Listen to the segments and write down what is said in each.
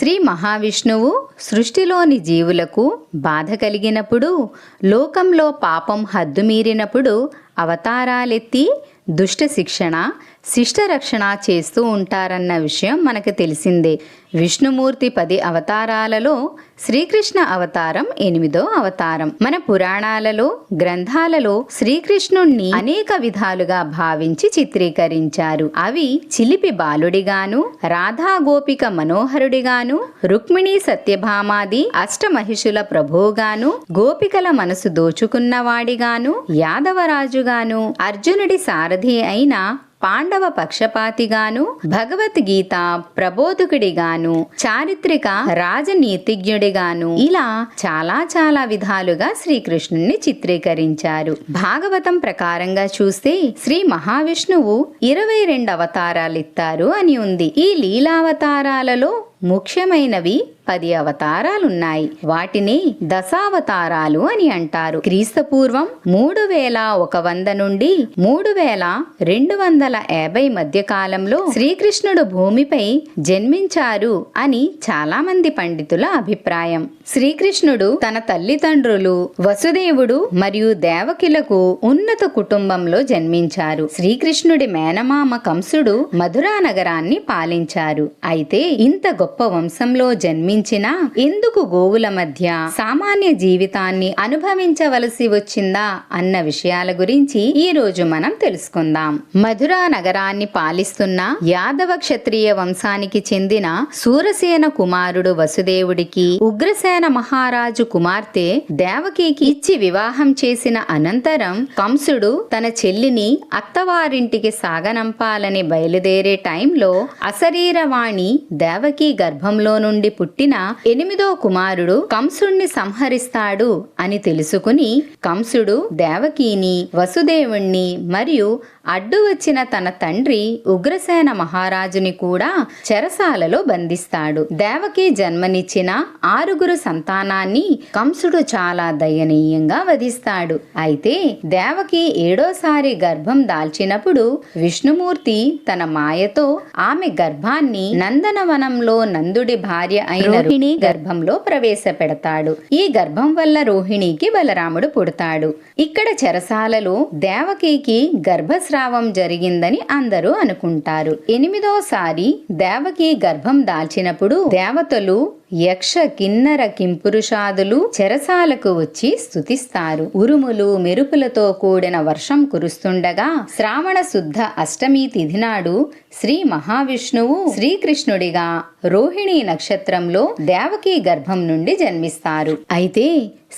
శ్రీ మహావిష్ణువు సృష్టిలోని జీవులకు బాధ కలిగినప్పుడు లోకంలో పాపం హద్దుమీరినప్పుడు అవతారాలెత్తి దుష్ట శిక్షణ శిష్ట రక్షణ చేస్తూ ఉంటారన్న విషయం మనకు తెలిసిందే. విష్ణుమూర్తి పది అవతారాలలో శ్రీకృష్ణ అవతారం ఎనిమిదో అవతారం. మన పురాణాలలో గ్రంథాలలో శ్రీకృష్ణుణ్ణి అనేక విధాలుగా భావించి చిత్రీకరించారు. అవి చిలిపి బాలుడిగాను రాధా గోపిక మనోహరుడిగాను రుక్మిణీ సత్యభామాది అష్టమహిషుల ప్రభువుగాను గోపికల మనసు దోచుకున్నవాడిగాను యాదవరాజుగాను అర్జునుడి సారథి అయిన పాండవ పక్షపాతిగాను భగవద్గీత ప్రబోధకుడిగాను చారిత్రక రాజనీతిజ్ఞుడిగాను ఇలా చాలా చాలా విధాలుగా శ్రీకృష్ణుణ్ణి చిత్రీకరించారు. భాగవతం ప్రకారంగా చూస్తే శ్రీ మహావిష్ణువు ఇరవై రెండు అవతారాలిత్తారు అని ఉంది. ఈ లీలావతారాలలో ముఖ్యమైనవి పది అవతారాలున్నాయి. వాటిని దశావతారాలు అని అంటారు. క్రీస్తుపూర్వం మూడు వేల ఒక వంద నుండి మూడు వేల రెండు వందల యాభై మధ్య కాలంలో శ్రీకృష్ణుడు భూమిపై జన్మించారు అని చాలా మంది పండితుల అభిప్రాయం. శ్రీకృష్ణుడు తన తల్లిదండ్రులు వసుదేవుడు మరియు దేవకిలకు ఉన్నత కుటుంబంలో జన్మించారు. శ్రీకృష్ణుడి మేనమామ కంసుడు మధురా నగరాన్ని పాలించారు. అయితే ఇంత గొప్ప వంశంలో జన్మించిన ఎందుకు గోవుల మధ్య సామాన్య జీవితాన్ని అనుభవించవలసి వచ్చిందా అన్న విషయాల గురించి ఈ రోజు మనం తెలుసుకుందాం. మధురా నగరాన్ని పాలిస్తున్న యాదవ క్షత్రియ వంశానికి చెందిన సూరసేన కుమారుడు వసుదేవుడికి ఉగ్రసేన మహారాజు కుమార్తె దేవకికి ఇచ్చి వివాహం చేసిన అనంతరం కంసుడు తన చెల్లిని అత్తవారింటికి సాగనంపాలని బయలుదేరే టైంలో అశరీరవాణి దేవకి గర్భంలో నుండి పుట్టిన ఎనిమిదో కుమారుడు కంసుణ్ణి సంహరిస్తాడు అని తెలుసుకుని కంసుడు దేవకీని వసుదేవుణ్ణి మరియు అడ్డు వచ్చిన తన తండ్రి ఉగ్రసేన మహారాజుని కూడా చెరసాలలో బంధిస్తాడు. దేవకి జన్మనిచ్చిన ఆరుగురు సంతానాన్ని కంసుడు చాలా దయనీయంగా వధిస్తాడు. అయితే దేవకి ఏడోసారి గర్భం దాల్చినప్పుడు విష్ణుమూర్తి తన మాయతో ఆమె గర్భాన్ని నందనవనంలో నందుడి భార్య అయిన రోహిణి గర్భంలో ప్రవేశపెడతాడు. ఈ గర్భం వల్ల రోహిణికి బలరాముడు పుడతాడు. ఇక్కడ చెరసాలలో దేవకికి గర్భస్రావం జరిగిందని అందరూ అనుకుంటారు. ఎనిమిదోసారి దేవకి గర్భం దాల్చినప్పుడు దేవతలు యక్ష కిన్నర కింపురుషాదులు చెరసాలకు వచ్చి స్తుతిస్తారు. ఉరుములు మెరుపులతో కూడిన వర్షం కురుస్తుండగా శ్రావణ శుద్ధ అష్టమి తిథి నాడు శ్రీ మహావిష్ణువు శ్రీకృష్ణుడిగా రోహిణి నక్షత్రంలో దేవకీ గర్భం నుండి జన్మిస్తారు. అయితే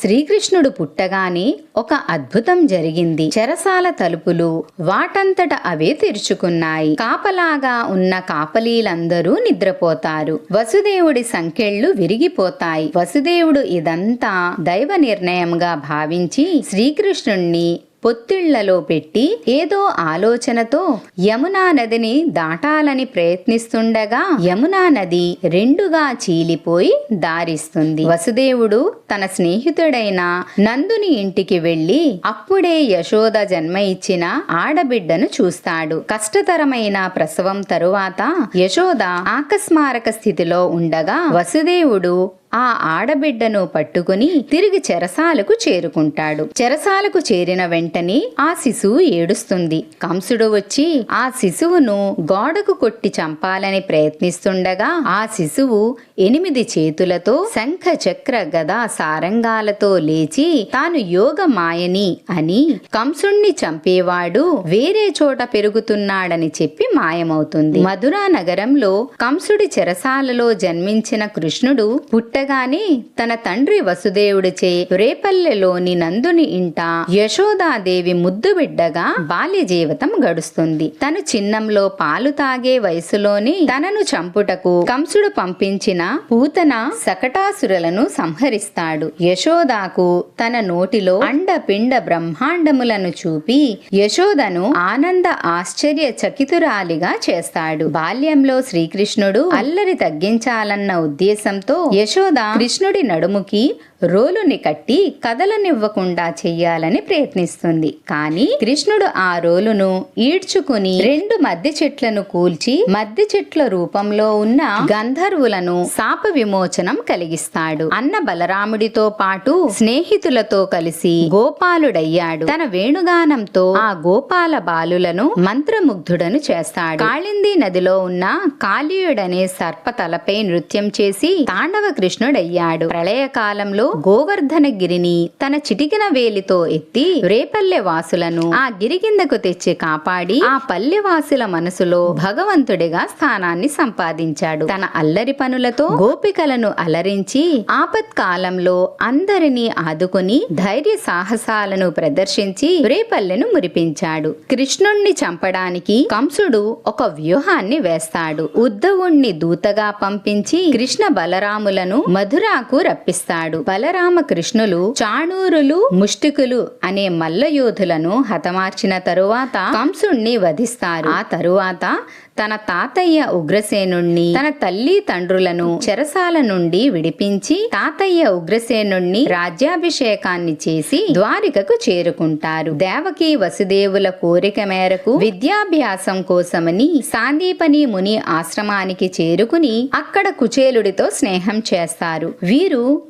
శ్రీకృష్ణుడు పుట్టగానే ఒక అద్భుతం జరిగింది. చెరసాల తలుపులు వాటంతట అవే తెరుచుకున్నాయి. కాపలాగా ఉన్న కాపలీలందరూ నిద్రపోతారు. వసుదేవుడి సంకెళ్ళు విరిగిపోతాయి. వసుదేవుడు ఇదంతా దైవ నిర్ణయంగా భావించి శ్రీకృష్ణుణ్ణి పొత్తిళ్ళలో పెట్టి ఏదో ఆలోచనతో యమునా నదిని దాటాలని ప్రయత్నిస్తుండగా యమునా నది రెండుగా చీలిపోయి దారిస్తుంది. వసుదేవుడు తన స్నేహితుడైన నందుని ఇంటికి వెళ్ళి అప్పుడే యశోద జన్మ ఇచ్చిన ఆడబిడ్డను చూస్తాడు. కష్టతరమైన ప్రసవం తరువాత యశోద ఆకస్మారక స్థితిలో ఉండగా వసుదేవుడు ఆ ఆడబిడ్డను పట్టుకుని తిరిగి చెరసాలకు చేరుకుంటాడు. చెరసాలకు చేరిన వెంటనే ఆ శిశువు ఏడుస్తుంది. కంసుడు వచ్చి ఆ శిశువును గోడకు కొట్టి చంపాలని ప్రయత్నిస్తుండగా ఆ శిశువు ఎనిమిది చేతులతో శంఖ చక్ర గదా సారంగాలతో లేచి తాను యోగ మాయని అని కంసుణ్ణి చంపేవాడు వేరే చోట పెరుగుతున్నాడని చెప్పి మాయమవుతుంది. మధురా నగరంలో కంసుడి చెరసాలలో జన్మించిన కృష్ణుడు పుట్ట ఉండగానే తన తండ్రి వసుదేవుడిచే రేపల్లెలోని నందుని ఇంట యశోదాదేవి ముద్దు బిడ్డగా బాల్య జీవితం గడుస్తుంది. తను చిన్నంలో పాలు తాగే వయసులోనే తనను చంపుటకు కంసుడు పంపించిన పూతన సకటాసురులను సంహరిస్తాడు. యశోదాకు తన నోటిలో అండ పిండ బ్రహ్మాండములను చూపి యశోదను ఆనంద ఆశ్చర్య చకితురాలిగా చేస్తాడు. బాల్యంలో శ్రీకృష్ణుడు అల్లరి తగ్గించాలన్న ఉద్దేశంతో యశోద కృష్ణుడి నడుముకి రోలుని కట్టి కదలనివ్వకుండా చెయ్యాలని ప్రయత్నిస్తుంది. కానీ కృష్ణుడు ఆ రోలును ఈడ్చుకుని రెండు మధ్య చెట్లను కూల్చి మధ్య చెట్ల రూపంలో ఉన్న గంధర్వులను శాప విమోచనం కలిగిస్తాడు. అన్న బలరాముడితో పాటు స్నేహితులతో కలిసి గోపాలుడయ్యాడు. తన వేణుగానంతో ఆ గోపాల బాలులను మంత్రముగ్ధుడను చేస్తాడు. కాళింది నదిలో ఉన్న కాళీయుడనే సర్ప తలపై నృత్యం చేసి తాండవ కృష్ణుడయ్యాడు. ప్రళయకాలంలో గోవర్ధనగిరిని తన చిటికిన వేలితో ఎత్తి రేపల్లె వాసులను ఆ గిరి కిందకు తెచ్చి కాపాడి ఆ పల్లె వాసుల మనసులో భగవంతుడిగా స్థానాన్ని సంపాదించాడు. తన అల్లరి పనులతో గోపికలను అలరించి ఆపత్కాలంలో అందరినీ ఆదుకుని ధైర్య సాహసాలను ప్రదర్శించి రేపల్లెను మురిపించాడు. కృష్ణుణ్ణి చంపడానికి కంసుడు ఒక వ్యూహాన్ని వేస్తాడు. ఉద్ధవుణ్ణి దూతగా పంపించి కృష్ణ బలరాములను మధురాకు రప్పిస్తాడు. బలరామకృష్ణులు చాణూరులు ముష్టికులు అనే మల్లయోధులను హతమార్చిన తరువాత కంసుణ్ణి వధిస్తారు. ఆ తరువాత తన తాతయ్య ఉగ్రసేనుణ్ణి తన తల్లి తండ్రులను చెరసాల నుండి విడిపించి తాతయ్య ఉగ్రసేనుణ్ణి రాజ్యాభిషేకాన్ని చేసి ద్వారికకు చేరుకుంటారు. దేవకి వసుదేవుల కోరిక మేరకు విద్యాభ్యాసం కోసమని సాందీపని ముని ఆశ్రమానికి చేరుకుని అక్కడ కుచేలుడితో స్నేహం చేస్తారు. వీరు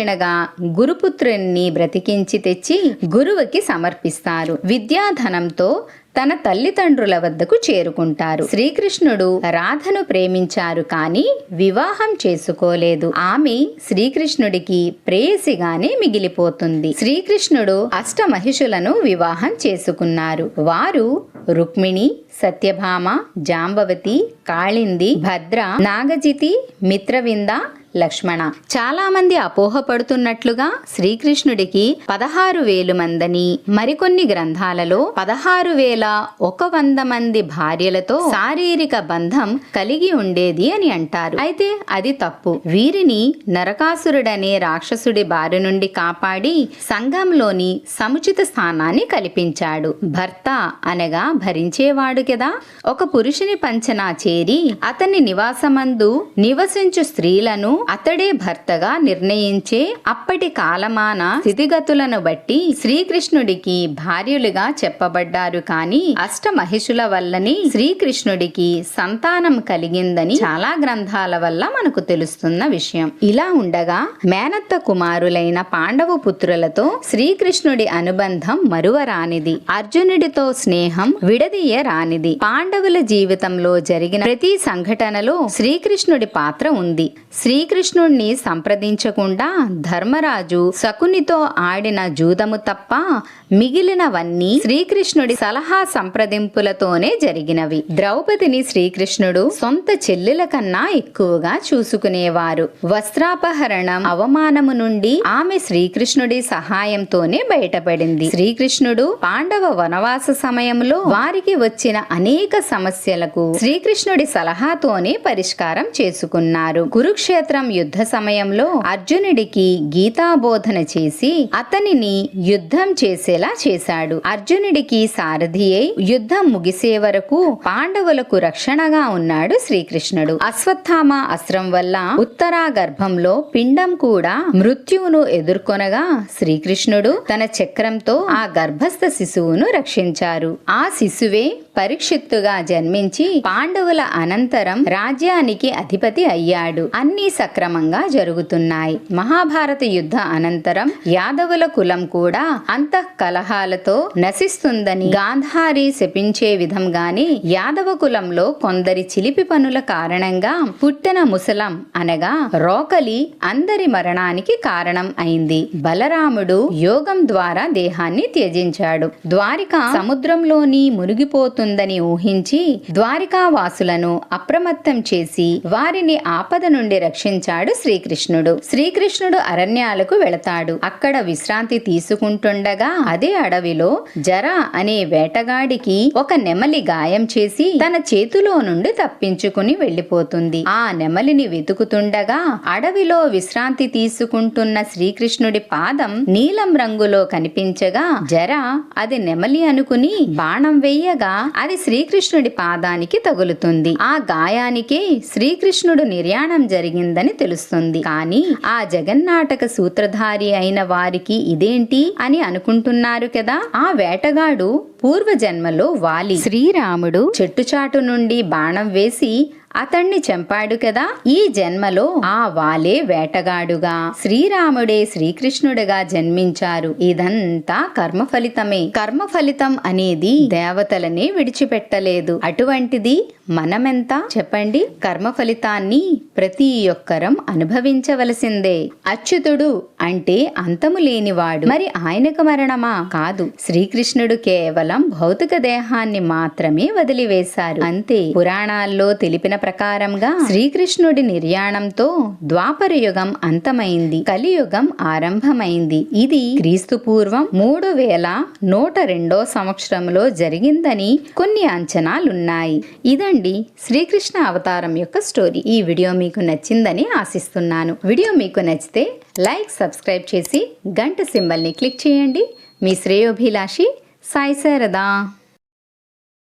దక్షిణగా గురుపుత్రుణ్ణి బ్రతికించి తెచ్చి గురువుకి సమర్పిస్తారు. విద్యాధనంతో తన తల్లిదండ్రుల వద్దకు చేరుకుంటారు. శ్రీకృష్ణుడు రాధను ప్రేమించారు కానీ వివాహం చేసుకోలేదు. ఆమె శ్రీకృష్ణుడికి ప్రేయసిగానే మిగిలిపోతుంది. శ్రీకృష్ణుడు అష్టమహిషులను వివాహం చేసుకున్నారు. వారు రుక్మిణి సత్యభామ జాంబవతి కాళింది భద్ర నాగజితి మిత్రవింద లక్ష్మణ. చాలా మంది అపోహపడుతున్నట్లుగా శ్రీకృష్ణుడికి పదహారు వేలు మందని మరికొన్ని గ్రంథాలలో పదహారు వేల ఒక వంద మంది భార్యలతో శారీరక బంధం కలిగి ఉండేది అని అంటారు. అయితే అది తప్పు. వీరిని నరకాసురుడనే రాక్షసుడి బారి నుండి కాపాడి సంఘంలోని సముచిత స్థానాన్ని కల్పించాడు. భర్త అనగా భరించేవాడు కదా? ఒక పురుషుని పంచనా చేరి అతని నివాసమందు నివసించు స్త్రీలను అతడే భర్తగా నిర్ణయించే అప్పటి కాలమాన స్థితిగతులను బట్టి శ్రీకృష్ణుడికి భార్యలుగా చెప్పబడ్డారు. కానీ అష్టమహిషుల వల్లనే శ్రీకృష్ణుడికి సంతానం కలిగిందని చాలా గ్రంథాల వల్ల మనకు తెలుస్తున్న విషయం. ఇలా ఉండగా మేనత్త కుమారులైన పాండవ పుత్రులతో శ్రీకృష్ణుడి అనుబంధం మరువరానిది. అర్జునుడితో స్నేహం విడదీయరానిది. పాండవుల జీవితంలో జరిగిన ప్రతి సంఘటనలో శ్రీకృష్ణుడి పాత్ర ఉంది. శ్రీకృష్ణుణ్ణి సంప్రదించకుండా ధర్మరాజు శకునితో ఆడిన జూదము తప్ప మిగిలినవన్నీ శ్రీకృష్ణుడి సలహా సంప్రదింపులతోనే జరిగినవి. ద్రౌపదిని శ్రీకృష్ణుడు సొంత చెల్లెల కన్నా ఎక్కువగా చూసుకునేవారు. వస్త్రాపహరణం అవమానము నుండి ఆమె శ్రీకృష్ణుడి సహాయంతోనే బయటపడింది. శ్రీకృష్ణుడు పాండవ వనవాస సమయంలో వారికి వచ్చిన అనేక సమస్యలకు శ్రీకృష్ణుడి సలహాతోనే పరిష్కారం చేసుకున్నారు. కురుక్షేత్రం యుద్ధ సమయంలో అర్జునుడికి గీతాబోధన చేసి అతనిని యుద్ధం చేసేలా చేశాడు. అర్జునుడికి సారథి అయి యుద్ధం ముగిసే వరకు పాండవులకు రక్షణగా ఉన్నాడు శ్రీకృష్ణుడు. అశ్వత్థామ అస్త్రం వల్ల ఉత్తరా గర్భంలో పిండం కూడా మృత్యువును ఎదుర్కొనగా శ్రీకృష్ణుడు తన చక్రంతో ఆ గర్భస్థ శిశువును రక్షించారు. ఆ శిశువే పరీక్షిత్తుగా జన్మించి పాండవుల అనంతరం రాజ్యానికి అధిపతి అయ్యాడు. అన్ని సక్రమంగా జరుగుతున్నాయి. మహాభారత యుద్ధ అనంతరం యాదవుల కులం కూడా అంత కలహాలతో నశిస్తుందని గాంధారి శపించే విధంగానే యాదవ కులంలో కొందరి చిలిపి పనుల కారణంగా పుట్టిన ముసలం అనగా రోకలి అందరి మరణానికి కారణం అయింది. బలరాముడు యోగం ద్వారా దేహాన్ని త్యజించాడు. ద్వారిక సముద్రంలోని మునిగిపోతుంది మునిగిపోతుందని ఊహించి ద్వారికావాసులను అప్రమత్తం చేసి వారిని ఆపద నుండి రక్షించాడు శ్రీకృష్ణుడు. శ్రీకృష్ణుడు అరణ్యాలకు వెళతాడు. అక్కడ విశ్రాంతి తీసుకుంటుండగా అదే అడవిలో జర అనే వేటగాడికి ఒక నెమలి గాయం చేసి తన చేతిలో నుండి తప్పించుకుని వెళ్ళిపోతుంది ఆ నెమలిని వెతుకుతుండగా అడవిలో విశ్రాంతి తీసుకుంటున్న శ్రీకృష్ణుడి పాదం నీలం రంగులో కనిపించగా జర అది నెమలి అనుకుని బాణం వెయ్యగా అది శ్రీకృష్ణుడి పాదానికి తగులుతుంది. ఆ గాయానికే శ్రీకృష్ణుడు నిర్యాణం జరిగిందని తెలుస్తుంది. కానీ ఆ జగన్నాటక సూత్రధారి అయిన వారికి ఇదేంటి అని అనుకుంటున్నారు కదా? ఆ వేటగాడు పూర్వజన్మలో వాలి. శ్రీరాముడు చెట్టుచాటు నుండి బాణం వేసి అతణ్ణి చంపాడు కదా. ఈ జన్మలో ఆ వాలే వేటగాడుగా. శ్రీరాముడే శ్రీకృష్ణుడిగా జన్మించారు. ఇదంతా కర్మ ఫలితమే కర్మ ఫలితం అనేది దేవతలనే విడిచిపెట్టలేదు. అటువంటిది మనమెంత? చెప్పండి. కర్మ ఫలితాన్ని ప్రతి ఒక్కరం అనుభవించవలసిందే. అచ్యుతుడు అంటే అంతము లేనివాడు. మరి ఆయనకు మరణమా? కాదు. శ్రీకృష్ణుడు కేవలం భౌతిక దేహాన్ని మాత్రమే వదిలివేశారు. అంతే. పురాణాల్లో తెలిపిన ప్రకారంగా శ్రీకృష్ణుడి నిర్యాణంతో ద్వాపర యుగం అంతమైంది. కలియుగం ఆరంభమైంది. ఇది క్రీస్తు పూర్వం మూడు వేల నూట రెండో సంవత్సరంలో జరిగిందని కొన్ని అంచనాలున్నాయి. ఇదండి ఇదండి శ్రీకృష్ణ అవతారం యొక్క స్టోరీ. ఈ వీడియో మీకు నచ్చిందని ఆశిస్తున్నాను. వీడియో మీకు నచ్చితే లైక్ సబ్స్క్రైబ్ చేసి గంట సింబల్ని క్లిక్ చేయండి. మీ శ్రేయోభిలాషి సాయి శారదా.